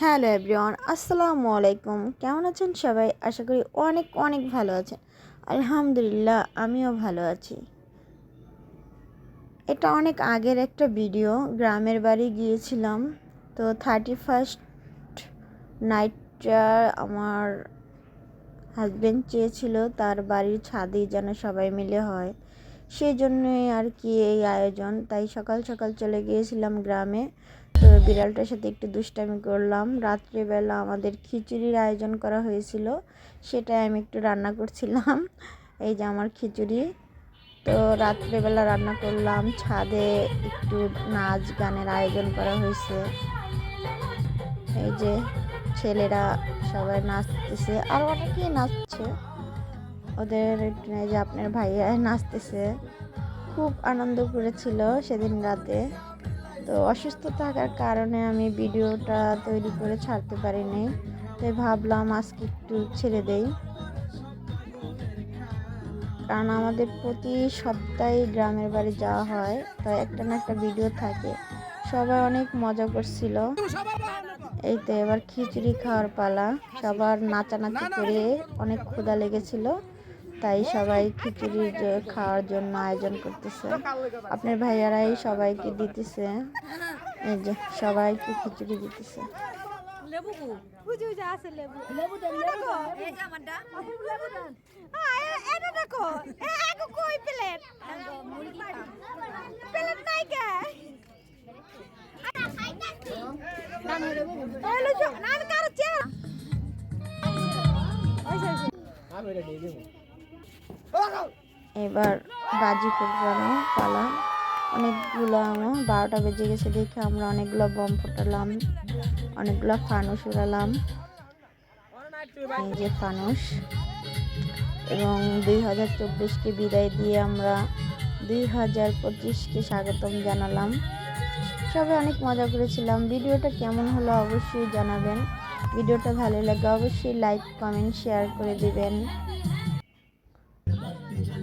Hello everyone, আসসালামু আলাইকুম। কেমন আছেন সবাই? আশা করি অনেক অনেক ভালো আছেন। আলহামদুলিল্লাহ, আমিও ভালো আছি। এটা অনেক আগের একটা ভিডিও। গ্রামের বাড়ি গিয়েছিলাম। তো থার্টি ফার্স্ট নাইটটা আমার হাজব্যান্ড চেয়েছিল, তার বাড়ির ছাদেই যেন সবাই মিলে হয়। সেই জন্যই আর কি এই আয়োজন। তাই সকাল সকাল চলে গিয়েছিলাম গ্রামে। তো বিড়ালটার সাথে একটু দুষ্টামি করলাম। রাত্রেবেলা আমাদের খিচুড়ির আয়োজন করা হয়েছিল, সেটাই আমি একটু রান্না করছিলাম। এই যে আমার খিচুড়ি। তো রাত্রেবেলা রান্না করলাম, ছাদে একটু নাচ গানের আয়োজন করা হয়েছে। এই যে ছেলেরা সবাই নাচতেছে, আর অনেকেই নাচছে। ওদের এই যে আপনার ভাইয়া নাচতেছে। খুব আনন্দ করেছিল সেদিন রাতে। তো অসুস্থ থাকার কারণে আমি ভিডিওটা তৈরি করে ছাড়তে পারিনি। তাই ভাবলাম আজকে একটু ছেড়ে দেই। কারণ আমাদের প্রতি সপ্তাহে গ্রামের বাড়ি যাওয়া হয়, তো একটা না একটা ভিডিও থাকে। সবাই অনেক মজা করছিল। এই তো এবার খিচুড়ি খাওয়ার পালা। সবার নাচানাচি করে অনেক ক্ষুধা লেগেছিল। তাই সবাই খিচুড়ি খাওয়ার জন্য আয়োজন করতেছে। আপনার ভাইয়ারাই সবাইকে দিতেছে। এই যে সবাইকে খিচুড়ি দিতেছে। আমি এবার বাজি ফুটানো পালা অনেকগুলো বারোটা বেজে গেছে দেখে আমরা অনেকগুলো বম ফোটালাম, অনেকগুলো ফানুস উড়ালাম। এই যে ফানুস। এবং দুই হাজার চব্বিশকে বিদায় দিয়ে আমরা দুই হাজার পঁচিশকে স্বাগতম জানালাম। সবাই অনেক মজা করেছিলাম। ভিডিওটা কেমন হলো অবশ্যই জানাবেন। ভিডিওটা ভালো লাগে অবশ্যই লাইক কমেন্ট শেয়ার করে দিবেন।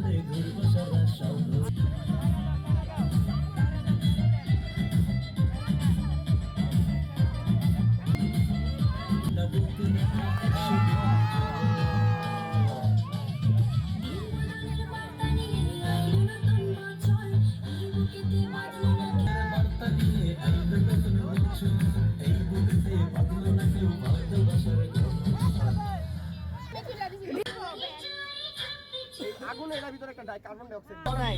চলে ঘুরবো সদা সৌর Give me আগুন এর ভিতরে একটা ডাই কার্বন ডাই অক্সাইড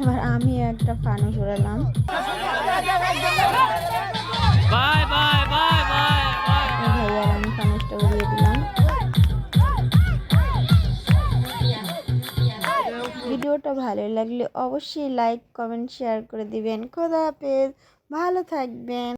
এবার আমি একটা ফানুস উড়ালাম bye bye bye bye bye ভাইয়ার আমি ফানুসটা উড়িয়ে দিলাম। ভিডিওটা ভালো লাগলে অবশ্যই লাইক কমেন্ট শেয়ার করে দিবেন। খোদা হাফেজ। ভালো থাকবেন।